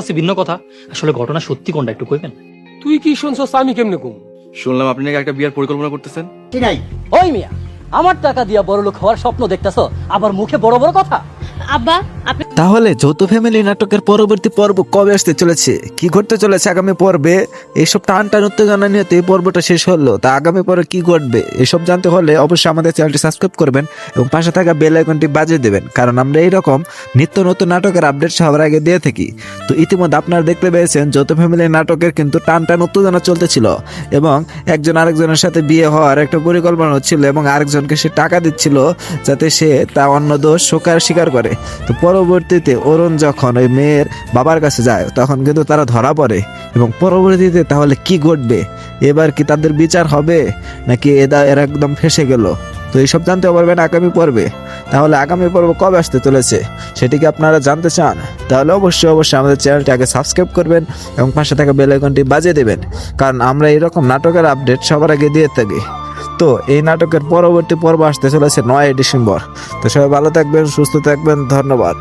আছে ভিন্ন কথা। আসলে ঘটনা সত্যি কোনটা একটু কইবেন? তুই কি শুনছস আমি কেমনে কম শুনলাম আপনি নাকি একটা বিয়ার পরিকল্পনা করতেছেন। ওই মিয়া আমার টাকা দিয়া বড় লোক হওয়ার স্বপ্ন দেখতেছো আবার মুখে বড় বড় কথা? আব্বা তাহলে যৌথ ফ্যামিলি নাটকের পরবর্তী পর্ব কবে আসতে চলেছে? কি ঘটতে চলেছে আগামী পর্বে? এইসব টান টান উত্তেজনা নিয়ে তো এই পর্বটা শেষ হলো। তা আগামী পর্বে কি ঘটবে? এসব জানতে হলে অবশ্যই আমাদের চ্যানেলটি সাবস্ক্রাইব করবেন এবং পাশে থাকা বেল আইকনটি বাজিয়ে দেবেন। কারণ আমরা এইরকম নিত্য নতুন নাটকের আপডেট সবার আগে দিয়ে থাকি। তো ইতিমধ্যে আপনারা দেখতে পেয়েছেন, যৌথ ফ্যামিলি নাটকের কিন্তু টান টান উত্তেজনা চলতেছিল এবং একজন আরেকজনের সাথে বিয়ে হওয়ার একটা পরিকল্পনা হচ্ছিল এবং আরেকজনকে সে টাকা দিচ্ছিল যাতে সে তা অন্য দোষ স্বীকার করে। তো পরবর্তীতে অরুণ যখন ওই মেয়ের বাবার কাছে যায়, তখন কিন্তু তারা ধরা পড়ে। এবং পরবর্তীতে তাহলে কি ঘটবে? এবার কি তাদের বিচার হবে? নাকি এদা এরা একদম ফেসে গেল? তো এইসব জানতে পারবেন আগামী পর্বে। তাহলে আগামী পর্ব কবে আসতে চলেছে সেটিকে আপনারা জানতে চান? তাহলে অবশ্যই অবশ্যই আমাদের চ্যানেলটি আগে সাবস্ক্রাইব করবেন এবং পাশে থাকা বেল আইকনটি বাজিয়ে দেবেন। কারণ আমরা এরকম নাটকের আপডেট সবার আগে দিয়ে থাকি। তো এই নাটকের পরবর্তী পর্ব আসতে চলেছে নয় ডিসেম্বর। তো সবাই ভালো থাকবেন, সুস্থ থাকবেন, ধন্যবাদ।